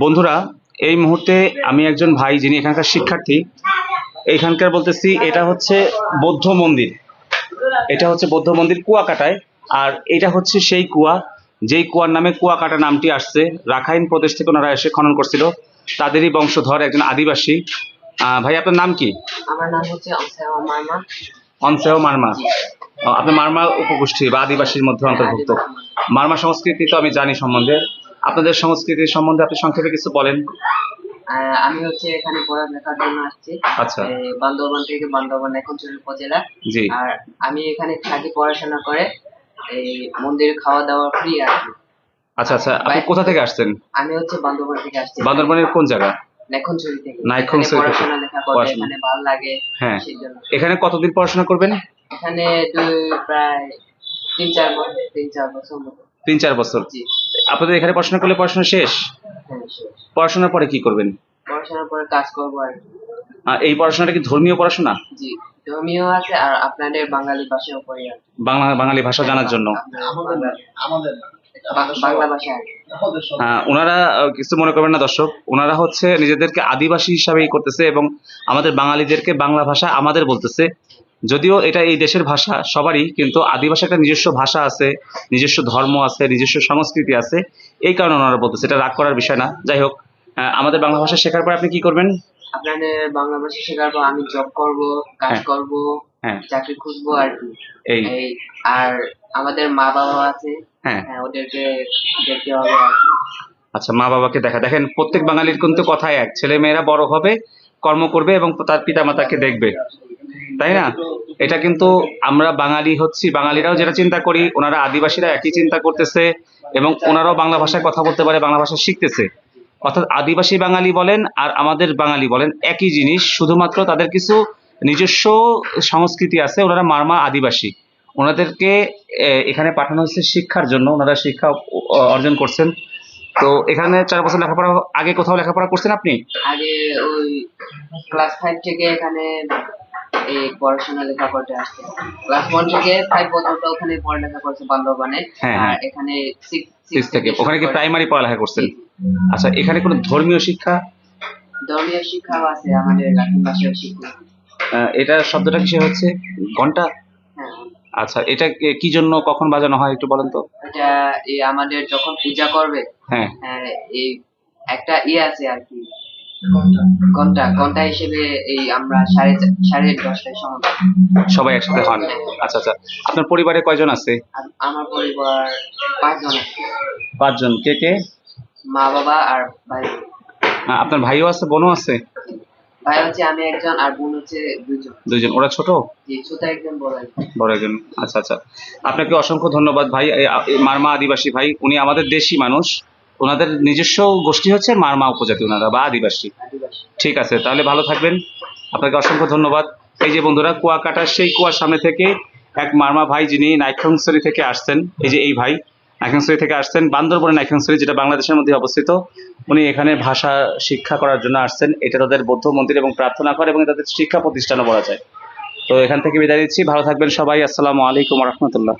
বন্ধুরা এই মুহূর্তে আমি একজন ভাই যিনি এখানকার শিক্ষার্থী। এখানকার বলতেছি এটা হচ্ছে বৌদ্ধ মন্দির। এটা হচ্ছে বৌদ্ধ মন্দির কুয়াকাটায়। আর এটা হচ্ছে সেই কুয়া যেই কুয়ার নামে কুয়াকাটা নামটি আসছে। রাখাইন প্রদেশ থেকে ওনারা এসে খনন করছিল। তাদেরই বংশধর একজন আদিবাসী। আহ, ভাই আপনার নাম কি? আমার নাম হচ্ছে মার্মা। অনসেহ মার্মা। আপনি মার্মা উপগোষ্ঠী বা আদিবাসীর মধ্যে অন্তর্ভুক্ত। মার্মা সংস্কৃতি তো আমি জানি সম্বন্ধে। আপনাদের সংস্কৃতির সম্বন্ধে আপনি সংক্ষেপে কিছু বলেন। আমি হচ্ছে এখানে পড়ালেখার জন্য আসছি। আচ্ছা। বান্দরবান থেকে বান্দরবান এখনচুরি উপজেলা। জি। আর আমি এখানে থাকি পড়াশোনা করে। এই মন্দিরে খাওয়া দাওয়া ফ্রি আর আচ্ছা আচ্ছা। আপনি কোথা থেকে আসছেন? আমি হচ্ছে বান্দরবান থেকে আসছি। বান্দরবানের কোন জায়গা? থেকে। এখানে পড়াশোনা লেখা করতে এখানে ভালো লাগে হ্যাঁ। এখানে কতদিন পড়াশোনা করবেন? এখানে প্রায় তিন চার বছর তিন চার বছর মতো তিন চার বছর। আপনাদের এখানে পড়াশোনা করলে পড়াশোনা শেষ? হ্যাঁ, পড়াশোনার পরে কি করবেন? পড়াশোনার পরে কাজ করব আর এই পড়াশোনাটা কি ধর্মীয় পড়াশোনা? জি ধর্মীয় আছে আর আপনাদের বাঙালি ভাষার উপরে বাংলা বাঙালি ভাষা জানার জন্য। আমাদের বাংলা ভাষা হ্যাঁ ওনারা কিছু মনে করবেন না দর্শক ওনারা হচ্ছে নিজেদেরকে আদিবাসী হিসাবেই করতেছে এবং আমাদের বাঙালিদেরকে বাংলা ভাষা আমাদের বলতেছে। যদিও এটা এই দেশের ভাষা সবারই কিন্তু আদিবাসী একটা নিজস্ব ভাষা আছে নিজস্ব ধর্ম আছে নিজস্ব সংস্কৃতি আছে এই কারণে ওনারা বলতেছে। এটা রাগ করার বিষয় না। যাই হোক আমাদের বাংলা ভাষা শেখার পর আপনি কি করবেন? আপনাদের বাংলা ভাষা শেখার পর আমি জব করব কাজ হ্যাঁ। করব হ্যাঁ। চাকরি খুঁজবো আর কি। এই। আর আমাদের মা বাবা আছে। হ্যাঁ। হ্যাঁ ওদেরকে দেখতে হবে আর কি। আচ্ছা মা বাবাকে দেখা। দেখেন প্রত্যেক বাঙালির কিন্তু কথাই এক। ছেলে মেয়েরা বড় হবে কর্ম করবে এবং তার পিতা মাতাকে দেখবে। তাই না? এটা কিন্তু আমরা বাঙালি হচ্ছি, বাঙালিরাও যেটা চিন্তা করি, ওনারা আদিবাসীরা একই চিন্তা করতেছে এবং ওনারাও বাংলা ভাষায় কথা বলতে পারে, বাংলা ভাষা শিখতেছে। অর্থাৎ আদিবাসী বাঙালি বলেন আর আমাদের বাঙালি বলেন একই জিনিস, শুধুমাত্র তাদের কিছু নিজস্ব সংস্কৃতি আছে, ওনারা মারমা আদিবাসী। ওনাদেরকে এখানে পাঠানো হয়েছে শিক্ষার জন্য, ওনারা শিক্ষা অর্জন করছেন। তো এখানে চার বছর লেখাপড়া, আগে কোথাও লেখাপড়া করছেন আপনি? আগে ওই ক্লাস ফাইভ থেকে এখানে এই পড়াশোনা আসছে। ক্লাস ওয়ান থেকে ফাইভ পর্যন্ত ওখানে পড়ালেখা করছে বান্দরবানে হ্যাঁ, আর হ্যাঁ। এখানে সিক্স থেকে ওখানে কি প্রাইমারি পড়ালেখা করছেন? আচ্ছা এখানে কোনো ধর্মীয় শিক্ষা? ধর্মীয় শিক্ষাও আছে আমাদের লাতিন ভাষায় শিক্ষা। এটা শব্দটা কিসে হচ্ছে? ঘণ্টা? হ্যাঁ। আচ্ছা এটা কি- জন্য কখন বাজানো হয় একটু বলেন তো? এটা এই আমাদের যখন পূজা করবে হ্যাঁ। হ্যাঁ, এই একটা ইয়ে আছে আর কি। ঘণ্টা ঘণ্টা হিসেবে এই আমরা সাড়ে সাড়ে দশটার সময় সবাই একসাথে হন? আচ্ছা আচ্ছা। আপনার পরিবারে কয়জন আছে? আমার পরিবার পাঁচজন পাঁচজন। কে কে? মা বাবা আর ভাই। আপনার ভাইও আছে বোনও আছে? ভাই হচ্ছে আমি একজন আর বোন হচ্ছে দুজন দুইজন। ওরা ছোট? ছোট একজন বড় একজন। বড় একজন। আচ্ছা আচ্ছা। আপনাকে অসংখ্য ধন্যবাদ ভাই। মারমা আদিবাসী ভাই। উনি আমাদের দেশি মানুষ। ওনাদের নিজস্ব গোষ্ঠী হচ্ছে মারমা উপজাতি ওনারা বা আদিবাসী। ঠিক আছে, তাহলে ভালো থাকবেন। আপনাকে অসংখ্য ধন্যবাদ। এই যে বন্ধুরা, কুয়াকাটার সেই কুয়ার সামনে থেকে এক মারমা ভাই যিনি নাইক্ষংসরি থেকে আসছেন, এই যে এই ভাই নাইক্ষংসরি থেকে আসছেন, বান্দরবনের নাইক্ষংসরি যেটা বাংলাদেশের মধ্যে অবস্থিত, উনি এখানে ভাষা শিক্ষা করার জন্য আসছেন। এটা তাদের বৌদ্ধ মন্দির এবং প্রার্থনা করে এবং তাদের শিক্ষা প্রতিষ্ঠানও বলা যায়। তো এখান থেকে বিদায় নিচ্ছি। ভালো থাকবেন সবাই। আসসালামু আলাইকুম রহমতুল্লাহ।